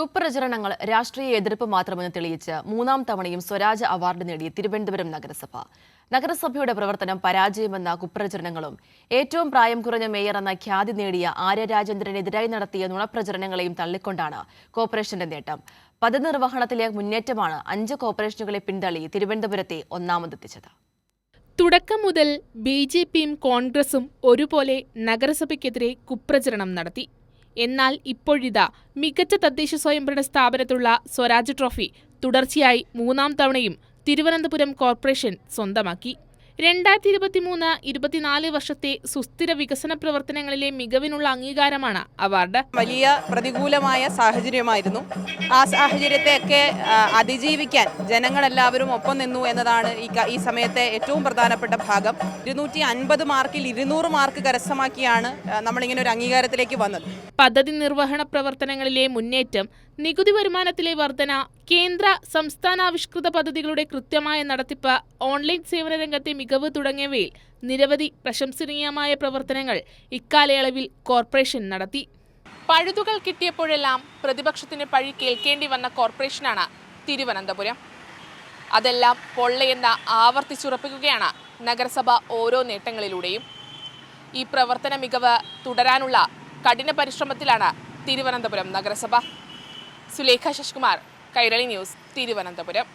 കുപ്രചരണങ്ങൾ രാഷ്ട്രീയ എതിർപ്പ് മാത്രമെന്ന് തെളിയിച്ച് മൂന്നാം തവണയും സ്വരാജ് അവാർഡ് നേടിയ തിരുവനന്തപുരം നഗരസഭ. നഗരസഭയുടെ പ്രവർത്തനം പരാജയമെന്ന കുപ്രചരണങ്ങളും ഏറ്റവും പ്രായം കുറഞ്ഞ മേയർ എന്ന ഖ്യാതി നേടിയ ആര്യ രാജേന്ദ്രനെതിരായി നടത്തിയ നുണപ്രചരണങ്ങളെയും തള്ളിക്കൊണ്ടാണ് കോർപ്പറേഷന്റെ നേട്ടം. പദ്ധതി നിർവഹണത്തിലെ മുന്നേറ്റമാണ് അഞ്ച് കോർപ്പറേഷനുകളെ പിന്തള്ളി തിരുവനന്തപുരത്തെ ഒന്നാമതെത്തിച്ചത്. തുടക്കം മുതൽ ബി ജെ പിയും കോൺഗ്രസും ഒരുപോലെ നഗരസഭയ്ക്കെതിരെ കുപ്രചരണം നടത്തി. എന്നാൽ ഇപ്പോഴിതാ മികച്ച തദ്ദേശ സ്വയംഭരണ സ്ഥാപനത്തിലുള്ള സ്വരാജ് ട്രോഫി തുടർച്ചയായി മൂന്നാം തവണയും തിരുവനന്തപുരം കോർപ്പറേഷൻ സ്വന്തമാക്കി. രണ്ടായിരത്തി ഇരുപത്തിമൂന്ന് ഇരുപത്തിനാല് വർഷത്തെ സുസ്ഥിര വികസന പ്രവർത്തനങ്ങളിലെ മികവിനുള്ള അംഗീകാരമാണ് അവാർഡ്. വലിയ പ്രതികൂലമായ സാഹചര്യമായിരുന്നു. ആ സാഹചര്യത്തെയൊക്കെ അതിജീവിക്കാൻ ജനങ്ങളെല്ലാവരും ഒപ്പം നിന്നു എന്നതാണ് ഈ സമയത്തെ ഏറ്റവും പ്രധാനപ്പെട്ട ഭാഗം. ഇരുന്നൂറ്റി അൻപത് മാർക്കിൽ ഇരുന്നൂറ് മാർക്ക് കരസ്ഥമാക്കിയാണ് നമ്മൾ നമ്മളിങ്ങനെ ഒരു അംഗീകാരത്തിലേക്ക് വന്നത്. പദ്ധതി നിർവഹണ പ്രവർത്തനങ്ങളിലെ മുന്നേറ്റം നികുതി വരുമാനത്തിലെ വർധന കേന്ദ്ര സംസ്ഥാനാവിഷ്കൃത പദ്ധതികളുടെ കൃത്യമായ നടത്തിപ്പ് ഓൺലൈൻ സേവന രംഗത്തെ മികവ് തുടങ്ങിയവയിൽ നിരവധി പ്രശംസനീയമായ പ്രവർത്തനങ്ങൾ ഇക്കാലയളവിൽ കോർപ്പറേഷൻ നടത്തി. പഴുതുകൾ കിട്ടിയപ്പോഴെല്ലാം പ്രതിപക്ഷത്തിന് പഴി കേൾക്കേണ്ടി വന്ന കോർപ്പറേഷനാണ് തിരുവനന്തപുരം. അതെല്ലാം പൊള്ളയെന്ന് ആവർത്തിച്ചുറപ്പിക്കുകയാണ് നഗരസഭ ഓരോ നേട്ടങ്ങളിലൂടെയും. ഈ പ്രവർത്തന മികവ് തുടരാനുള്ള കഠിന പരിശ്രമത്തിലാണ് തിരുവനന്തപുരം നഗരസഭ. സുലേഖ ശശികുമാർ കൈരളി ന്യൂസ് തിരുവനന്തപുരം.